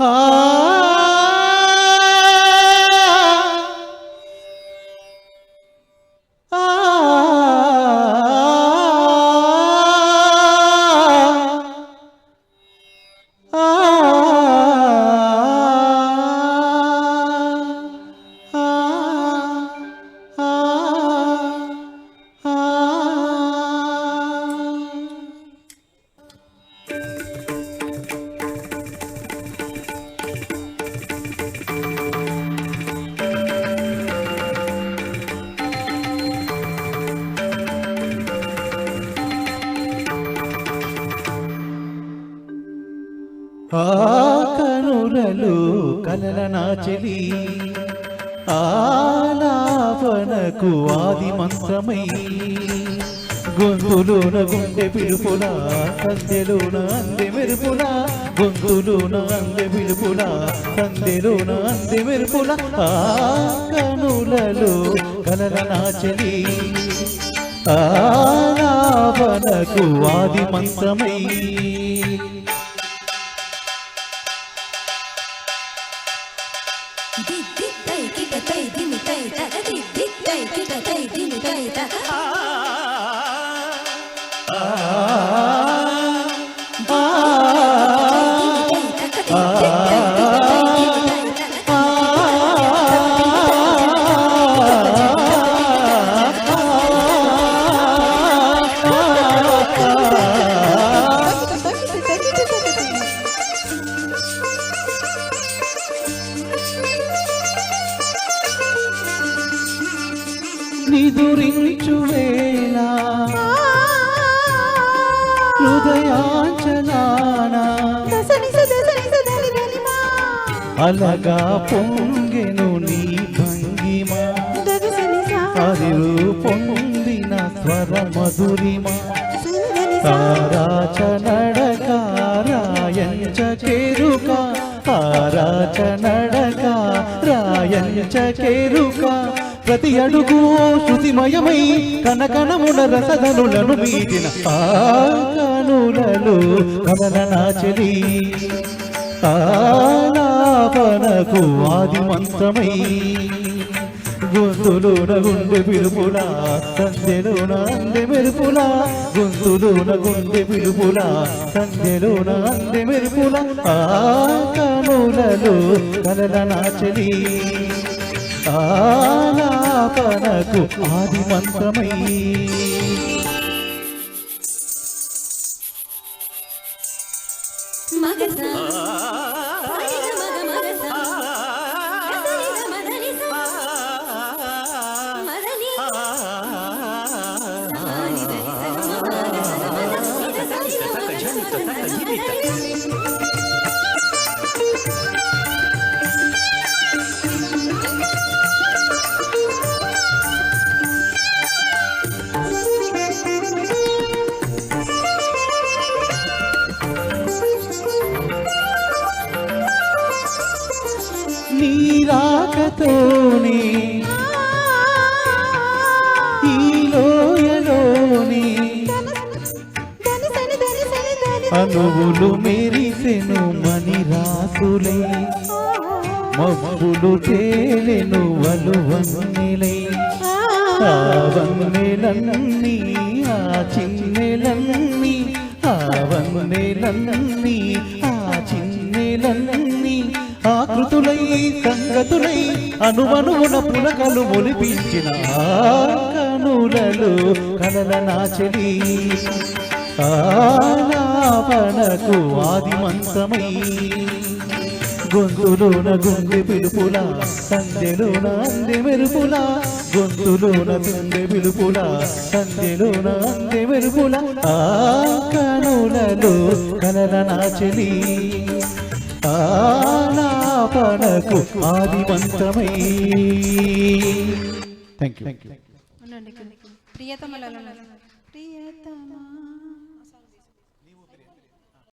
ఆ ఆ కనులలో కలల నాచలి ఆలాపనకు ఆది మంత్రమై. గొంతులోన గుండె పిలుపుల సందెలోన అందె మెరుపుల గొంతులోన అందె పిలుపుల సందెలోన అందె మెరుపుల ఆ కనులలో కలల నాచలి ఆలాపనకు ఆది మంత్రమై. నిదురించు వేళ హృదయాంచనాన అలగా పొంగెను నీ భంగిమ. అదిరు పొందిన స్వర మధురిమ తారాచ నడకారాయంచ కేరుక తారాచ నడకారాయంచ రాయంచ ప్రతి అడుగు శృతిమయమై కనకనముల రసధనులను మీటిన ఆ కనులలో కమలనాచలి. ఆలాపనకు ఆది మంత్రమై గొంతులోన గుండె పిలుపులా సంధ్యలోన అందె మెరుపులా గొంతులోన గుండె పిలుపులా సంధ్యలోన అందె మెరుపులా ఆ కనులలో కలల నాచలి ఆలాపనకు ఆది మంత్రమై Thank you. నీ రాకతోనే ఈ లోయలోని అనువులు మెరిసెను మని రాసులే మబ్బులు తేలెను వలువన్నెలై. ఆ వన్నెలన్నీ ఆ చిన్నెలన్నీ ఆ వన్నెలన్నీ సంగతులై అనువనువున పులకలు ఒలిపించిన ఆ కనులలో కలల నాచలి ఆలాపనకు ఆది మంత్రమై. గొంతులోన గుండె పిలుపుల సంధ్యలోన అందె మెరుపుల. గొంతులోన గుండె పిలుపుల సంధ్యలోన అందె మెరుపుల. ఆ కనులలో కలల నాచలి ఆలాపనకు ఆది మంత్రమై థ్యాంక్ యూ ప్రియతమ ప్రియతమా